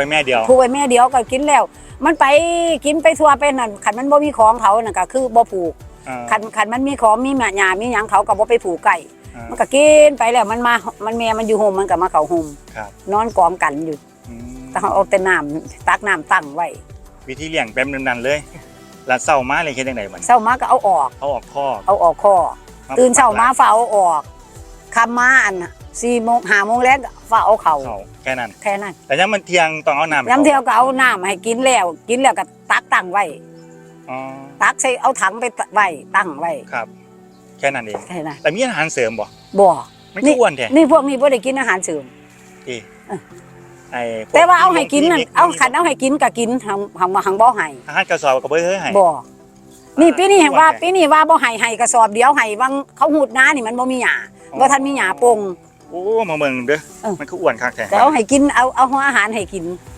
ไปแม่เดียว ผูกไว้แม่เดียวก็กินแล้ว มันไปกินไปทั่วไปนั่นคันมันบ่มีของเขาน่ะก็คือบ่ผูกอ่าคันคันมันมีของมีหมาหยามีหยังเขาก็บ่ไปผูกไก่ อ่ามันก็กินไปแล้วมันมา มันแม่มันอยู่โฮมมันก็มาเข้าโฮมครับ นอนกอมกันอยู่อืมแต่เขาเอาแต่น้ำตักน้ำตั้งไว้วิธีเลี้ยงแบบนั้นๆเลยแล้วเศร้ามาเลยเฮ็ดจังไดบัดนี้เช้ามาก็เอาออก เอาออกคอกเอาออกคอตื่นเช้ามาฝ้าเอาออก คำมาอันสี่โมงห้าโมงแรกฝ้าเอาเข่าเขาแค่นั้น แค่นั้นแต่ยังมันเที่ยงต้องเอาน้ำให้ย้ำขาเที่ยวก็เอาน้ำให้กินแล้ว กินแล้วก็ตักตั้งไว้ อ๋อตักใส่เอาถังไปไว้ตั้งไว้ครับ แค่นั้นเอง แค่นั้นแต่มีอาหารเสริมบ่บ่ มันก็อ้วนแท้นี่พวกนี้บ่ได้กินอาหารเสริมที่เออ ไอ้พกแต่ว่าเอาให้กินนั่นที่เอาขันเอาให้กินก็กินหังหังหังบ่ให้อาหารกระสอบก็บ่เฮ้ยให้บ่ นี่ปีนี้อ่าว่าว่าไงปีนี้ว่าบ่ให้ให้กระสอบเดียวให้บางเขาหูดน้านี่มันบ่มีหญ้าอ๋อบ่ทันมีหญ้าปงโอ้มาเมืองเด้อเออมันก็อ้วนคักแท้แต่เอาให้กินเอาเอาหัวอาหารให้กิน